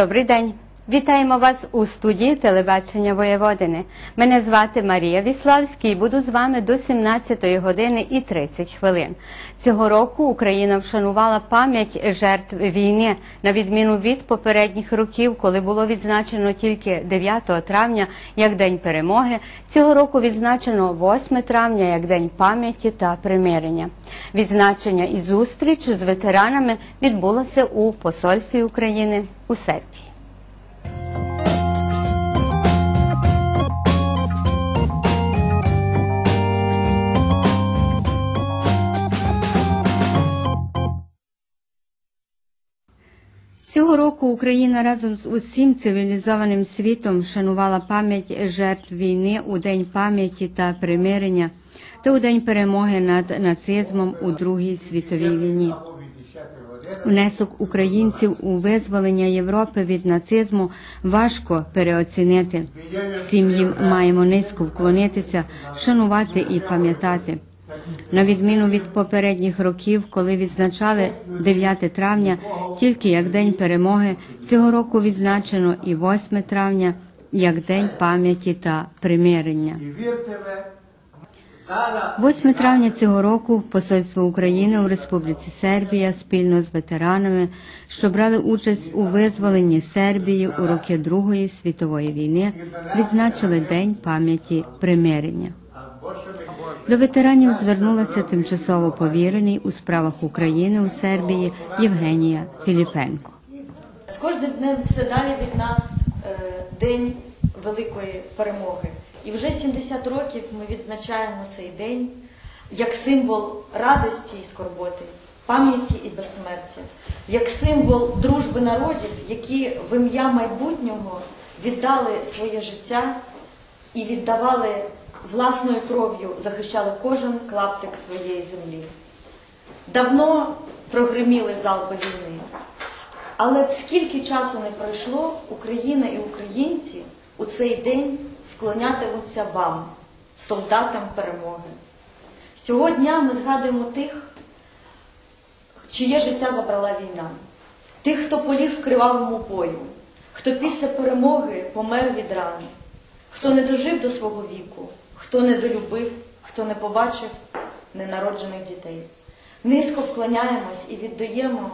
Добрий день. Вітаємо вас у студії телебачення Воєводини. Мене звати Марія Віславський буду з вами до 17 години і 30 хвилин. Цього року Україна вшанувала пам'ять жертв війни, на відміну від попередніх років, коли було відзначено тільки 9 травня як День перемоги. Цього року відзначено 8 травня як День пам'яті та примирення. Відзначення і зустріч з ветеранами відбулося у посольстві України у Сербії. Цього року Україна разом з усім цивілізованим світом вшанувала пам'ять жертв війни у День пам'яті та примирення та у День перемоги над нацизмом у Другій світовій війні. Внесок українців у визволення Європи від нацизму важко переоцінити. Всім їм маємо низько вклонитися, шанувати і пам'ятати. На відміну від попередніх років, коли відзначали 9 травня тільки як День перемоги, цього року відзначено і 8 травня як День пам'яті та примирення. 8 травня цього року Посольство України у Республіці Сербія спільно з ветеранами, що брали участь у визволенні Сербії у роки Другої світової війни, відзначили День пам'яті примирення. До ветеранів звернулася тимчасово повірений у справах України у Сербії Євгенія Філіпенко. З кожним днем все далі від нас е, день великої перемоги. І вже 70 років ми відзначаємо цей день як символ радості і скорботи, пам'яті і безсмертя, як символ дружби народів, які в ім'я майбутнього віддали своє життя і віддавали власною кров'ю, захищали кожен клаптик своєї землі. Давно прогриміли залпи війни. Але скільки часу не пройшло, Україна і українці у цей день вклонятимуться вам, солдатам перемоги. Цього дня ми згадуємо тих, чиє життя забрала війна, тих, хто полів в кривавому бою, хто після перемоги помер від рани, хто не дожив до свого віку, хто не долюбив, хто не побачив ненароджених дітей. Низько вклоняємось і віддаємо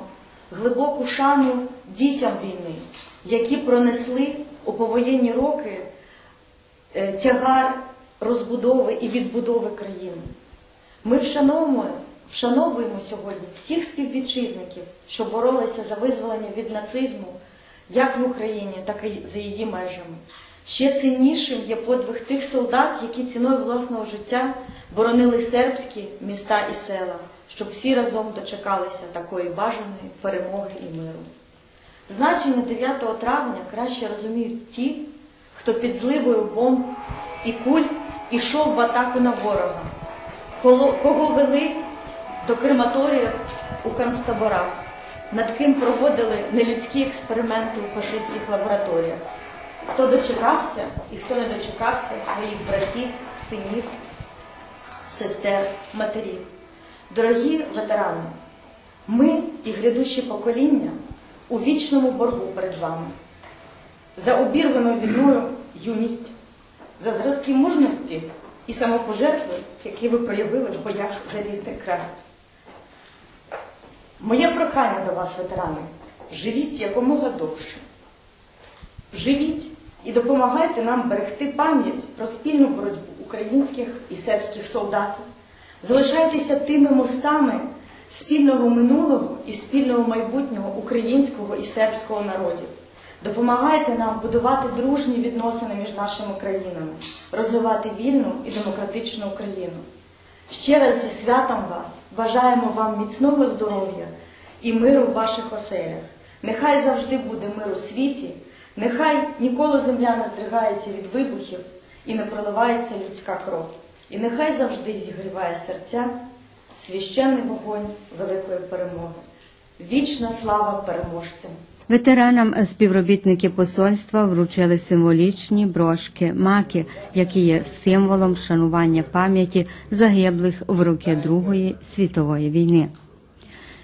глибоку шану дітям війни, які пронесли у повоєнні роки тягар розбудови і відбудови країни. Ми вшановуємо, вшановуємо сьогодні всіх співвітчизників, що боролися за визволення від нацизму як в Україні, так і за її межами. Ще ціннішим є подвиг тих солдат, які ціною власного життя боронили сербські міста і села, щоб всі разом дочекалися такої бажаної перемоги і миру. Значення 9 травня краще розуміють ті, хто під зливою бомб і куль ішов в атаку на ворога, кого вели до крематоріїв у концтаборах, над ким проводили нелюдські експерименти у фашистських лабораторіях. Хто дочекався і хто не дочекався своїх братів, синів, сестер, матерів. Дорогі ветерани, ми і грядущі покоління у вічному боргу перед вами за обірваною війною юність, за зразки мужності і самопожертви, які ви проявили в боях за різний край. Моє прохання до вас, ветерани, живіть якомога довше. Живіть і допомагайте нам берегти пам'ять про спільну боротьбу українських і сербських солдатів. Залишайтеся тими мостами спільного минулого і спільного майбутнього українського і сербського народів. Допомагайте нам будувати дружні відносини між нашими країнами, розвивати вільну і демократичну Україну. Ще раз зі святом вас бажаємо вам міцного здоров'я і миру в ваших оселях. Нехай завжди буде мир у світі. Нехай ніколи земля не здригається від вибухів і не проливається людська кров. І нехай завжди зігріває серця священний вогонь великої перемоги. Вічна слава переможцям! Ветеранам співробітники посольства вручили символічні брошки маки, які є символом вшанування пам'яті загиблих в роки Другої світової війни.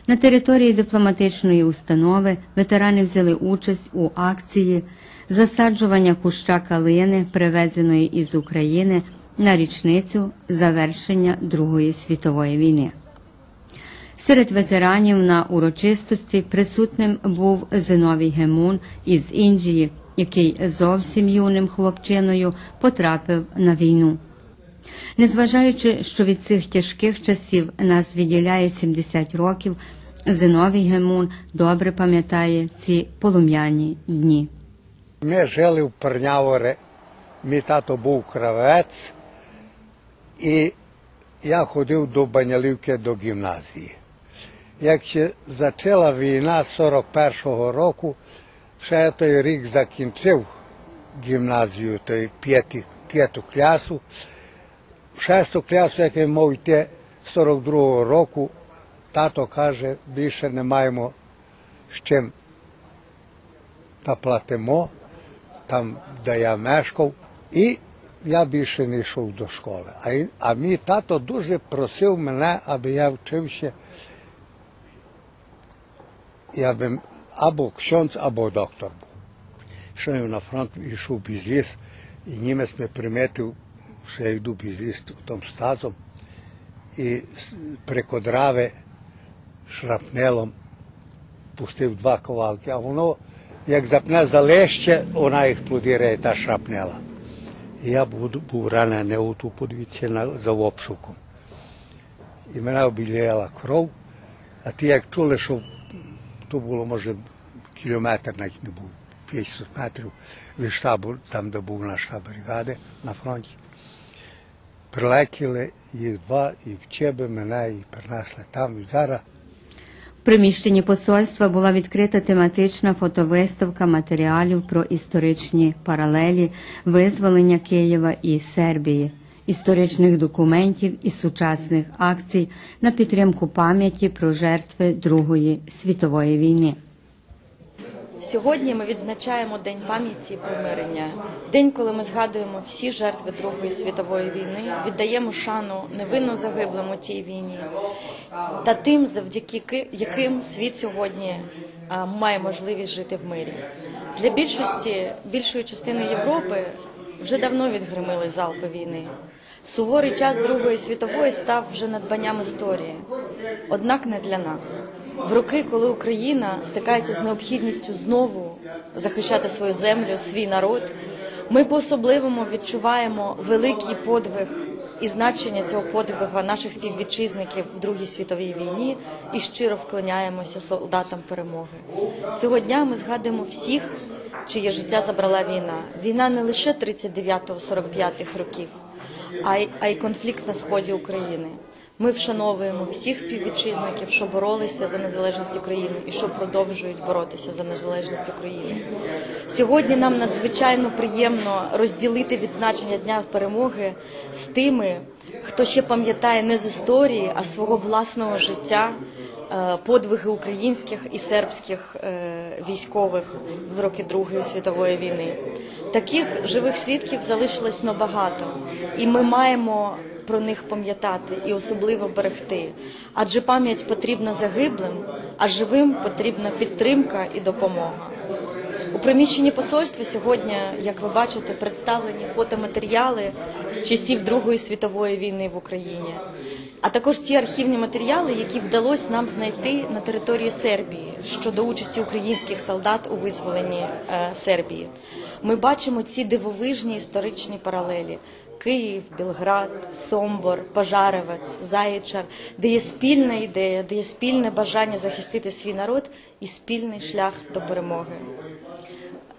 На території дипломатичної установи ветерани взяли участь у акції засаджування куща калини, привезеної із України на річницю завершення Другої світової війни. Серед ветеранів на урочистості присутнім був Зиновій Гемун із Індії, який зовсім юним хлопчиною потрапив на війну. Незважаючи, що від цих тяжких часів нас відділяє 70 років, Зиновій Гемун добре пам'ятає ці полум'яні дні. Ми жили в Перняворі, мій тато був кравець, і я ходив до Банялівки до гімназії. Як ще почала війна 41-го року, ще я той рік закінчив гімназію, той п'яти- п'яту класу. Шесту класу, як я мав йти 42-го року, тато каже, більше не маємо з чим та платимо там, де я мешкав, і я більше не йшов до школи. А, а мій тато дуже просив мене, аби я вчився, і аби або ксьонц, або доктор був. Що я на фронт йшов без ліс, і німець мене приметив, що я йду без ліс там стазом, і с- прикодрави шрапнелом пустив два ковалки, а воно, як запне залеще, вона експлодує та шрапнела. І я був, був ранений у ту подивіться на, за обшуком. І мене обіліла кров, а ті як чули, що то було, може, кілометр навіть не був, 500 метрів від штабу, там, де був наш штаб бригади на фронті. Прилетіли їх два, і в Чеби мене і принесли там. І зараз В приміщенні посольства була відкрита тематична фотовиставка матеріалів про історичні паралелі визволення Києва і Сербії, історичних документів і сучасних акцій на підтримку пам'яті про жертви Другої світової війни. Сьогодні ми відзначаємо День пам'яті і примирення, день, коли ми згадуємо всі жертви Другої світової війни, віддаємо шану невинно загиблим у тій війні та тим, завдяки яким світ сьогодні має можливість жити в мирі. Для більшості більшої частини Європи вже давно відгримили залпи війни. Суворий час Другої світової став вже надбанням історії, однак не для нас. В роки, коли Україна стикається з необхідністю знову захищати свою землю, свій народ, ми по-особливому відчуваємо великий подвиг і значення цього подвигу наших співвітчизників в Другій світовій війні і щиро вклоняємося солдатам перемоги. Цього дня ми згадуємо всіх, чиє життя забрала війна. Війна не лише 39-45 років, а й, а й конфлікт на сході України. Ми вшановуємо всіх співвітчизників, що боролися за незалежність України і що продовжують боротися за незалежність України. Сьогодні нам надзвичайно приємно розділити відзначення Дня перемоги з тими, хто ще пам'ятає не з історії, а свого власного життя подвиги українських і сербських е, військових в роки Другої світової війни. Таких живих свідків залишилось набагато, і ми маємо про них пам'ятати і особливо берегти. Адже пам'ять потрібна загиблим, а живим потрібна підтримка і допомога. У приміщенні посольства сьогодні, як ви бачите, представлені фотоматеріали з часів Другої світової війни в Україні, а також ті архівні матеріали, які вдалося нам знайти на території Сербії щодо участі українських солдат у визволенні е, Сербії. Ми бачимо ці дивовижні історичні паралелі. Київ, Білград, Сомбор, Пожаревець, Заячар, де є спільна ідея, де є спільне бажання захистити свій народ і спільний шлях до перемоги.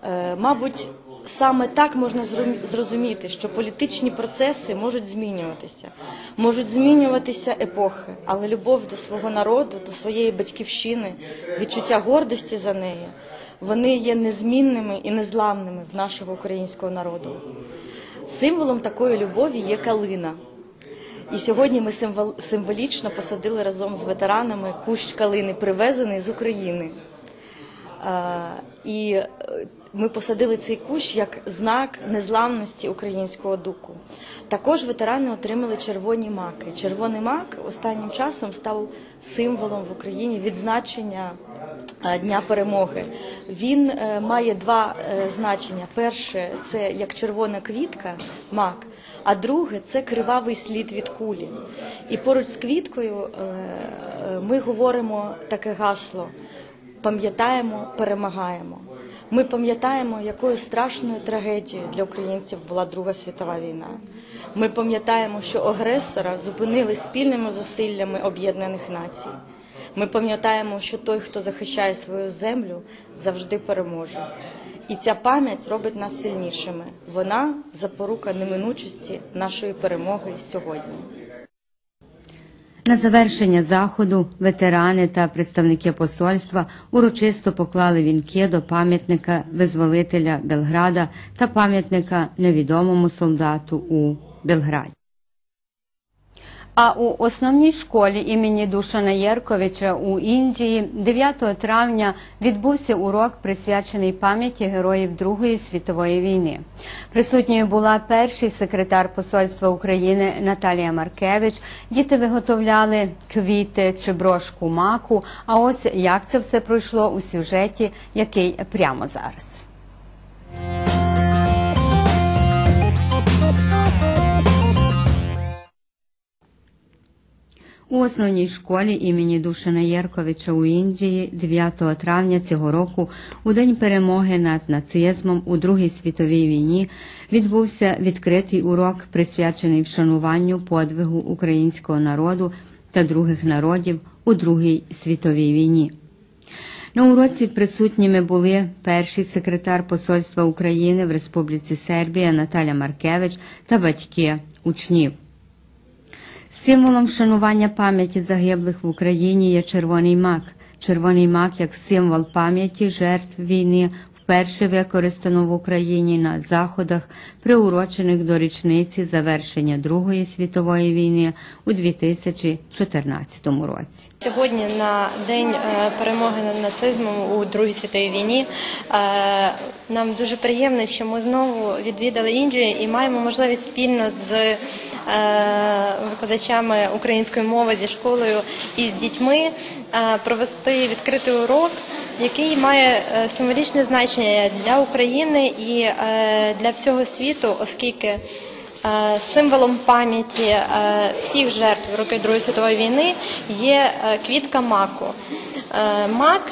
Е, Мабуть, саме так можна зрозуміти, що політичні процеси можуть змінюватися, можуть змінюватися епохи, але любов до свого народу, до своєї батьківщини, відчуття гордості за неї, вони є незмінними і незламними в нашого українського народу. Символом такої любові є калина. І сьогодні ми символічно посадили разом з ветеранами кущ калини, привезений з України. І е, ми посадили цей кущ як знак незламності українського духу. Також ветерани отримали червоні маки. Червоний мак останнім часом став символом в Україні відзначення е, Дня перемоги. Він е, має два е, значення: перше це як червона квітка, мак, а друге це кривавий слід від кулі. І поруч з квіткою ми говоримо таке гасло: пам'ятаємо, перемагаємо. Ми пам'ятаємо, якою страшною трагедією для українців була Друга світова війна. Ми пам'ятаємо, що агресора зупинили спільними зусиллями Об'єднаних Націй. Ми пам'ятаємо, що той, хто захищає свою землю, завжди переможе. І ця пам'ять робить нас сильнішими. Вона запорука неминучості нашої перемоги сьогодні. На завершення заходу ветерани та представники посольства урочисто поклали вінки до пам'ятника визволителя Белграда та пам'ятника невідомому солдату у Белграді. А у основній школі імені Душана Єрковича у Індії 9 травня відбувся урок, присвячений пам'яті героїв Другої світової війни. Присутньою була перший секретар Посольства України Наталія Маркевич. Діти виготовляли квіти чи брошку маку. А ось як це все пройшло у сюжеті, який прямо зараз. У основній школі імені Душана Єрковича у Індії 9 травня цього року, у день перемоги над нацизмом у Другій світовій війні, відбувся відкритий урок, присвячений вшануванню подвигу українського народу та других народів у Другій світовій війні. На уроці присутніми були перший секретар Посольства України в Республіці Сербія Наталя Маркевич та батьки учнів. Символом вшанування пам'яті загиблих в Україні є червоний мак. Червоний мак як символ пам'яті жертв війни вперше використано в Україні на заходах, приурочених до річниці завершення Другої світової війни у 2014 році. Сьогодні на день е, перемоги над нацизмом у Другій світовій війні е, нам дуже приємно, що ми знову відвідали Індію і маємо можливість спільно з викладачами української мови зі школою і з дітьми провести відкритий урок, який має символічне значення для України і для всього світу, оскільки Е, Символом пам'яті е, всіх жертв роки Другої світової війни є е, квітка маку. Мак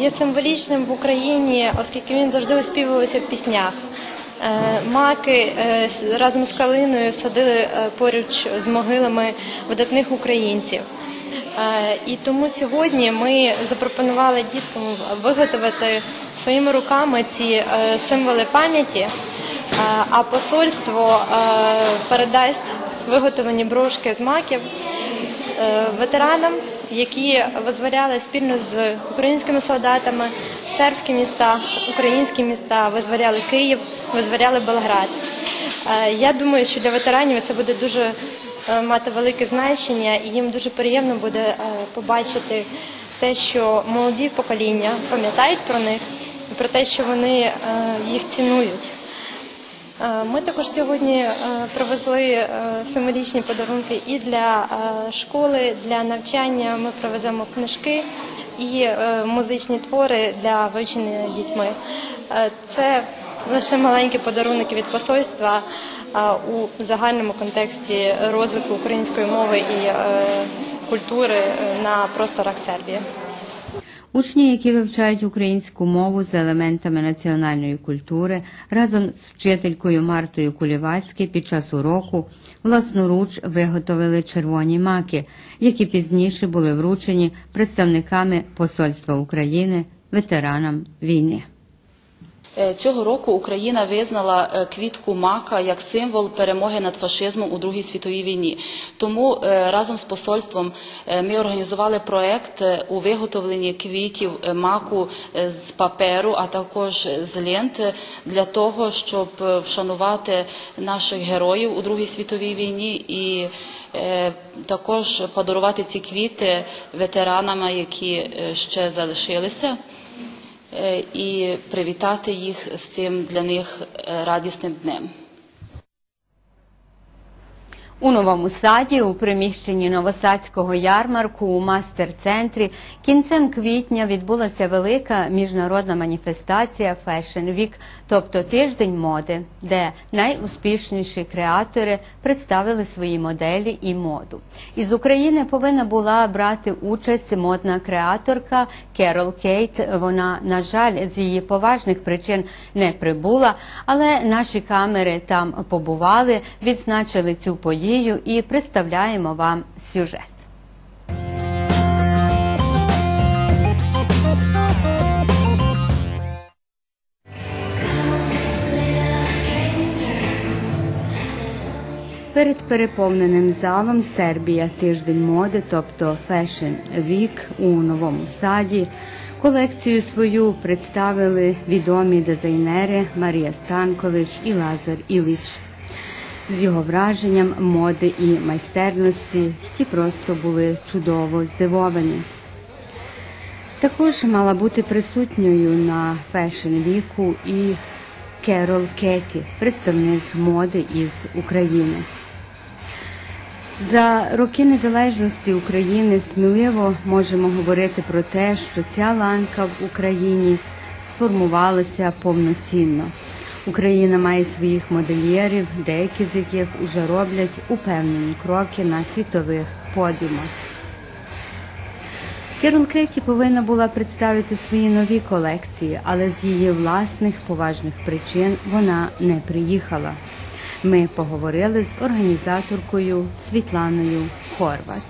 є символічним в Україні, оскільки він завжди оспівувався в піснях. Маки разом з калиною садили поруч з могилами видатних українців. І тому сьогодні ми запропонували діткам виготовити своїми руками ці символи пам'яті. Е, а посольство е, передасть виготовлені брошки з маків е, ветеранам, які визволяли спільно з українськими солдатами сербські міста, українські міста, визволяли Київ, визволяли Белград. Я думаю, що для ветеранів це буде дуже мати велике значення, і їм дуже приємно буде побачити те, що молоді покоління пам'ятають про них, і про те, що вони їх цінують. Е, Ми також сьогодні е, привезли е, символічні подарунки і для школи, для навчання. Ми привеземо книжки і музичні твори для вивчення дітьми. Це лише маленькі подарунки від посольства у загальному контексті розвитку української мови і культури на просторах Сербії. Учні, які вивчають українську мову з елементами національної культури, разом з вчителькою Мартою Кулівацьки під час уроку власноруч виготовили червоні маки, які пізніше були вручені представниками Посольства України ветеранам війни. Е, Цього року Україна визнала е, квітку мака як символ перемоги над фашизмом у Другій світовій війні. Тому е, разом з посольством ми організували проект у виготовленні квітів маку з паперу, а також з лент для того, щоб вшанувати наших героїв у Другій світовій війні і також подарувати ці квіти ветеранам, які ще залишилися. Е, і привітати їх з цим для них е, радісним днем. У новому саді у приміщенні новосадського ярмарку у мастер-центрі кінцем квітня відбулася велика міжнародна маніфестація Fashion Week, тобто тиждень моди, де найуспішніші креатори представили свої моделі і моду. Із України повинна була брати участь модна креаторка Керол Кейт. Вона, на жаль, з її поважних причин не прибула, але наші камери там побували, відзначили цю подію і представляємо вам сюжет. Перед переповненим залом Сербія тиждень моди, тобто Fashion Week у новому саді. Колекцію свою представили відомі дизайнери Марія Станкович і Лазар Ілич. З його враженням моди і майстерності всі просто були чудово здивовані. Також мала бути присутньою на Fashion Week і Керол Кеті, представник моди із України. За роки незалежності України сміливо можемо говорити про те, що ця ланка в Україні сформувалася повноцінно. Україна має своїх модельєрів, деякі з яких уже роблять упевнені кроки на світових подіумах. Керол Кеті повинна була представити свої нові колекції, але з її власних поважних причин вона не приїхала. Ми поговорили з організаторкою Світланою Хорват.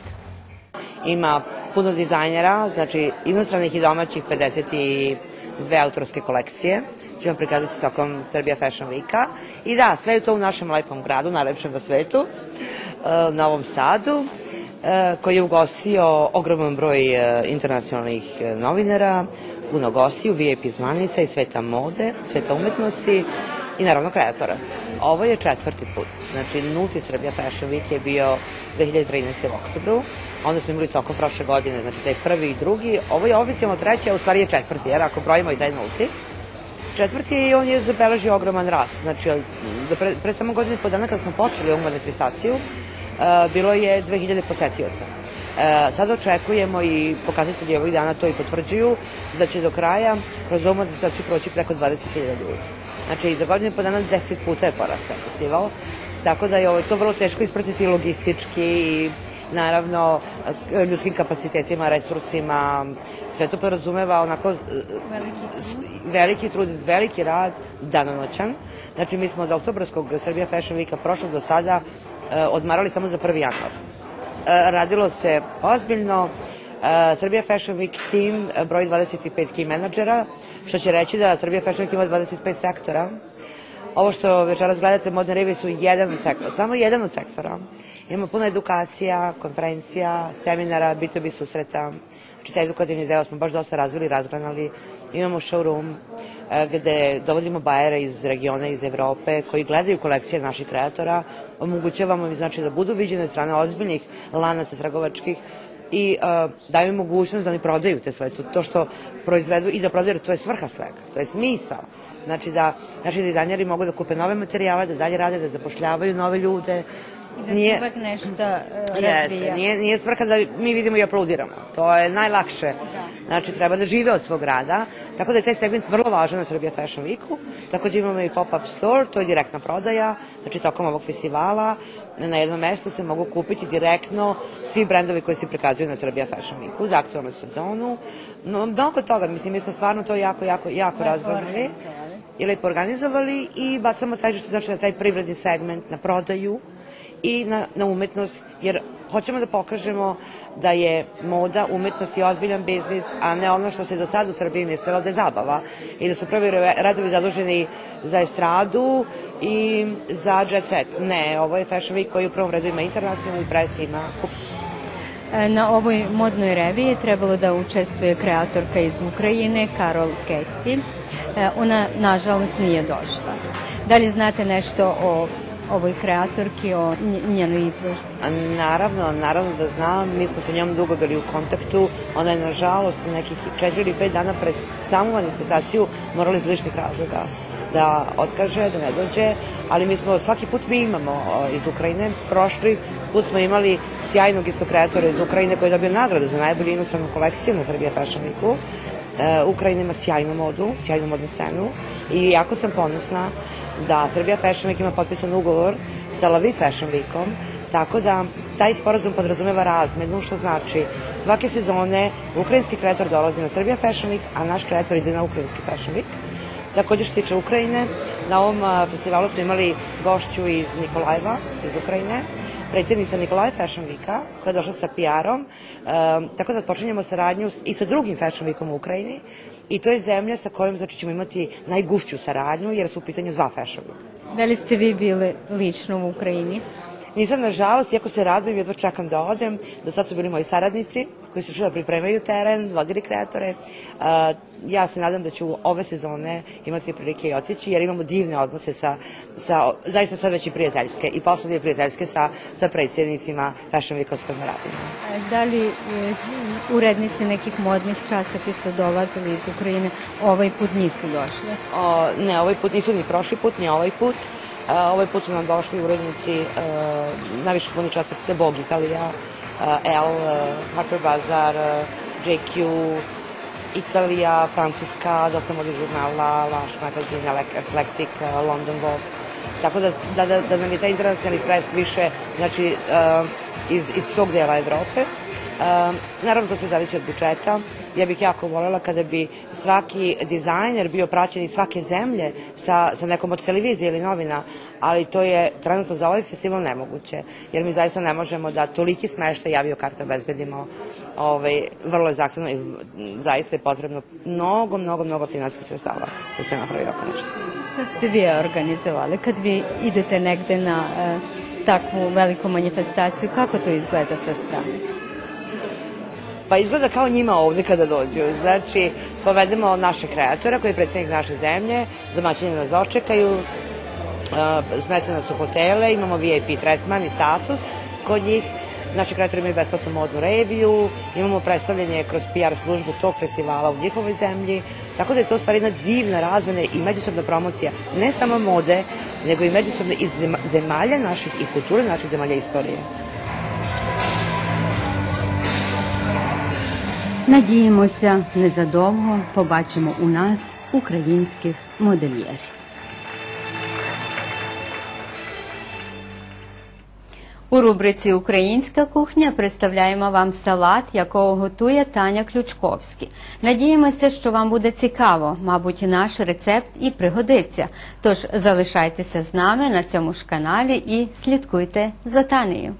Ima puno dizajnera, znači inostranih i domaćih 52 autorske kolekcije. Ćemo prikazati tokom Serbia Fashion Weeka. I da, sve je to u našem lepom gradu, najlepšem na svetu, e, Novom Sadu, e, koji je ugostio ogroman broj e, internacionalnih novinara, puno gostiju, VIP zvanica i sveta mode, sveta umetnosti i naravno kreatora. Ovo je četvrti put. Znači, nulti Srbija Fashion Week je bio 2013. u oktobru, onda smo imali tokom prošle godine, znači taj prvi i drugi. Ovo je oficijalno treći, a u stvari je četvrti, jer ako brojimo i taj nulti. Četvrti i on je zabeležio ogroman rast. Znači, pre, pre samo godine po dana kada smo počeli ovu manifestaciju, uh, bilo je 2000 posetioca. E, sada očekujemo i pokazatelji ovih dana to i potvrđuju da će do kraja kroz ovu manifestaciju proći preko 20.000 ljudi. Znači, za godinu i po dana 10 puta je porastao festival, tako da je ovo, to vrlo teško ispratiti logistički i naravno ljudskim kapacitetima, resursima, sve to podrazumeva onako s- veliki trud, veliki rad, danonoćan. Znači, mi smo od oktobarskog Srbija Fashion Weeka prošlog do sada e, odmarali samo za 1. januar. E, radilo se ozbiljno. Srbija Fashion Week team broji 25 key menadžera, što će reći da Srbija Fashion Week ima 25 sektora. Ovo što večeras gledate, modne revije su jedan od sektora, samo jedan od sektora. Ima puno edukacija, konferencija, seminara, B2B susreta. Znači, taj edukativni deo smo baš dosta razvili razgranali. Imamo showroom gde dovodimo bajere iz regiona, iz Evrope, koji gledaju kolekcije naših kreatora, omogućavamo im znači, da budu viđene od strane ozbiljnih lanaca trgovačkih i uh, daju im mogućnost da oni prodaju te svoje, to, to što proizvedu i da prodaju, to je svrha svega, to je smisao. Znači da naši dizajneri mogu da kupe nove materijale, da dalje rade, da zapošljavaju nove ljude. Da se uvek nešto e, razvija. Jeste, nije, nije svrha da mi vidimo i aplaudiramo. To je najlakše. Znači, treba da žive od svog rada. Tako da je taj segment vrlo važan na Srbija Fashion Weeku. Takođe imamo i pop-up store, to je direktna prodaja. Znači, tokom ovog festivala na jednom mestu se mogu kupiti direktno svi brendovi koji se prikazuju na Srbija Fashion Weeku za aktualnu sezonu. No, mnogo toga, mislim, mi smo stvarno to jako, jako, jako razgledali i lepo organizovali i bacamo taj, što znači na taj privredni segment, na prodaju i na, na umetnost, jer hoćemo da pokažemo da je moda, umetnost i ozbiljan biznis, a ne ono što se do sada u Srbiji mislilo da je zabava i da su prvi radovi zaduženi za estradu i za jet set. Ne, ovo je Fashion Week koji u prvom redu ima internacionalni pres, ima kupce. E, Na ovoj modnoj reviji trebalo da učestvuje kreatorka iz Ukrajine, Karol Ketty. E, Ona, nažalost, nije došla. Da li znate nešto o ovoj kreatorki, o nj- njenoj izložbi? Naravno, naravno da znam, mi smo sa njom dugo bili u kontaktu, ona je nažalost nekih 4 ili 5 dana pred samu manifestaciju morala iz ličnih razloga da otkaže, da ne dođe, ali mi smo svaki put mi imamo iz Ukrajine, prošli put smo imali sjajnog isto kreatora iz Ukrajine koji je dobio nagradu za najbolju inostranu kolekciju na Srbija Fashion Weeku. E, Ukrajina ima sjajnu modu, sjajnu modnu scenu i jako sam ponosna da Srbija Fashion Week ima potpisan ugovor sa Lavi Fashion Weekom, tako da taj sporazum podrazumeva razmenu, što znači svake sezone ukrajinski kreator dolazi na Srbija Fashion Week, a naš kreator ide na ukrajinski Fashion Week. Takođe što tiče Ukrajine, na ovom festivalu smo imali gošću iz Nikolajeva, iz Ukrajine, predsjednica Nikolaj Fashion Weeka, koja je došla sa PR-om, e, tako da počinjemo saradnju i sa drugim Fashion Weekom u Ukrajini i to je zemlja sa kojom znači, ćemo imati najgušću saradnju jer su u pitanju dva Fashion. Da li ste vi bili lično u Ukrajini? Nisam nažalost, iako se radujem, jedva čekam da odem. Do sad su bili moji saradnici koji su što da pripremaju teren, vodili kreatore. Ja se nadam da ću ove sezone imati prilike i otići jer imamo divne odnose sa, sa zaista sad već i prijateljske i poslednje prijateljske sa, sa predsjednicima Fashion radimo. E, Da li e, urednici nekih modnih časopisa dolazili iz Ukrajine, ovaj put nisu došli? O, ne, ovaj put nisu ni prošli put, ni ovaj put. Ovaj put su nam došli urednici e, najviše modnih časopisa Bog Italija, e, e, Harper Bazaar, e, JQ, Italija, Francuska, dosta modnih žurnala, Lash Magazine, Eclectic, London Vogue. Tako da, da, da, da nam je taj internacionalni pres više znači, iz, iz tog dela Evrope. Naravno, to sve zavisi od budžeta. Ja bih jako voljela kada bi svaki dizajner bio praćen iz svake zemlje sa, sa nekom od televizije ili novina, ali to je trenutno za ovaj festival nemoguće, jer mi zaista ne možemo da toliki smeštaj javio kartu obezbedimo. Ovaj, vrlo je zahtevno i zaista je potrebno mnogo, mnogo, mnogo finanskih sredstava da se napravi ovako nešto. Sad ste vi organizovali, kad vi idete negde na e, takvu veliku manifestaciju, kako to izgleda sa strane? Pa izgleda kao njima ovde kada dođu. Znači, povedemo naše kreatora koji je predsednik naše zemlje, domaćini nas dočekaju, uh, smestaju nas u hotele, imamo VIP tretman i status kod njih. Naši kreatori imaju besplatnu modnu reviju, imamo predstavljanje kroz PR službu tog festivala u njihovoj zemlji, tako da je to u stvari jedna divna razmena i međusobna promocija ne samo mode, nego i međusobne iz zema- zemalja naših i kulture naših zemalja istorije. Надіємося, незадовго побачимо у нас українських модельєрів. У рубриці Українська кухня представляємо вам салат, якого готує Таня Ключковський. Надіємося, що вам буде цікаво. Мабуть, наш рецепт і пригодиться. Тож залишайтеся з нами на цьому ж каналі і слідкуйте за Танею.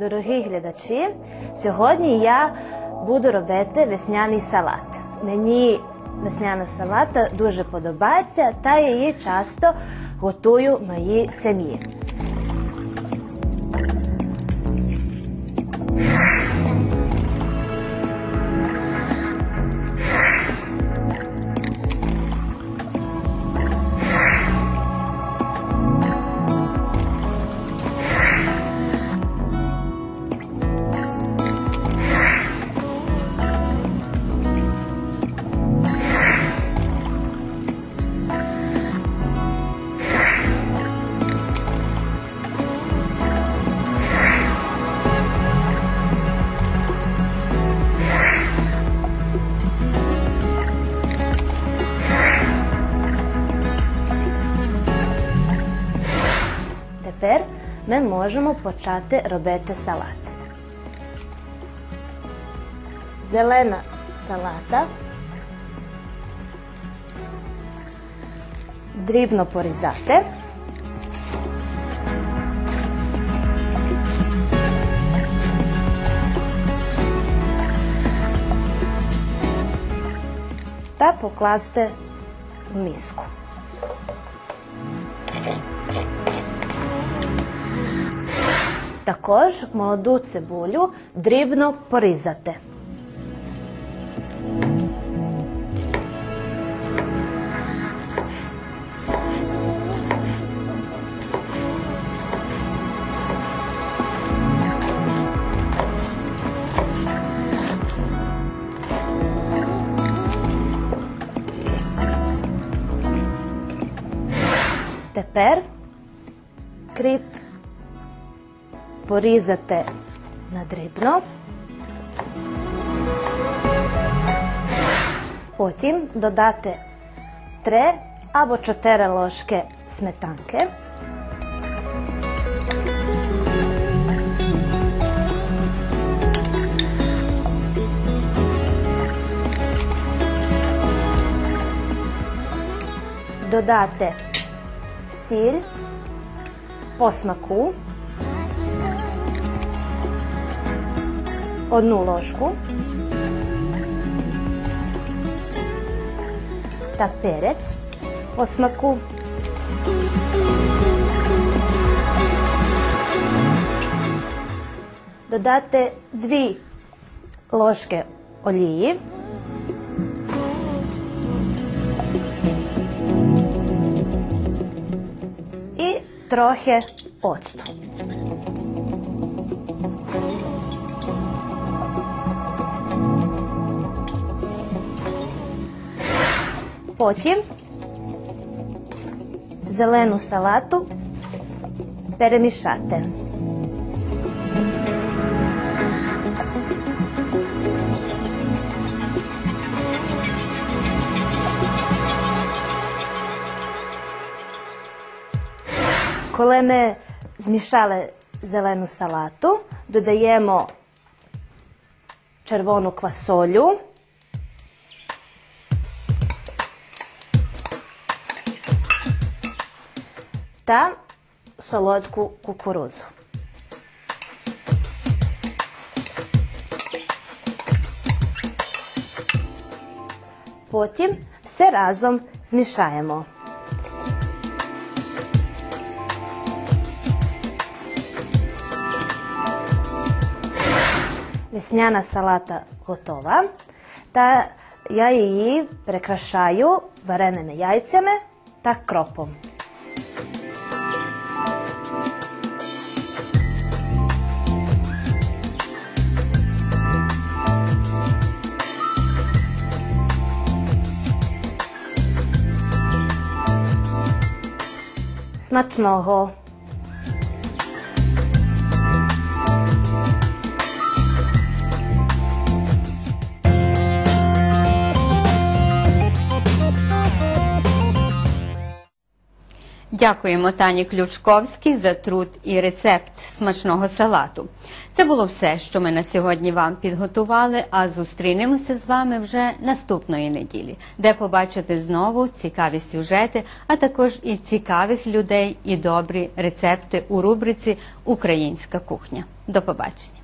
Дорогі глядачі, сьогодні я буду робити весняний салат. Мені весняна салата дуже подобається, та її часто готую моїй сім'ї. Ми можемо почати робити салат. Зелена салата. Дрібно порізати. Та покласти в миску. Також молоду цибулю дрібно порізати. rizate na dribno. Potim dodate 3 або 4 ложки сметанки. Dodate sir po smaku одну ложку та перець по смаку. Додати дві ложки олії. і трохи оцту. Потім зелену салату перемішати. Коли ми змішали зелену салату, додаємо червону квасолю. Та солодку кукурузу. Потім все разом змішаємо. Весняна салата готова. Та я її прикрашаю вареними яйцями та кропом. Смачного! Дякуємо Тані Ключковській за труд і рецепт смачного салату. Це було все, що ми на сьогодні вам підготували. А зустрінемося з вами вже наступної неділі, де побачите знову цікаві сюжети, а також і цікавих людей, і добрі рецепти у рубриці Українська кухня. До побачення.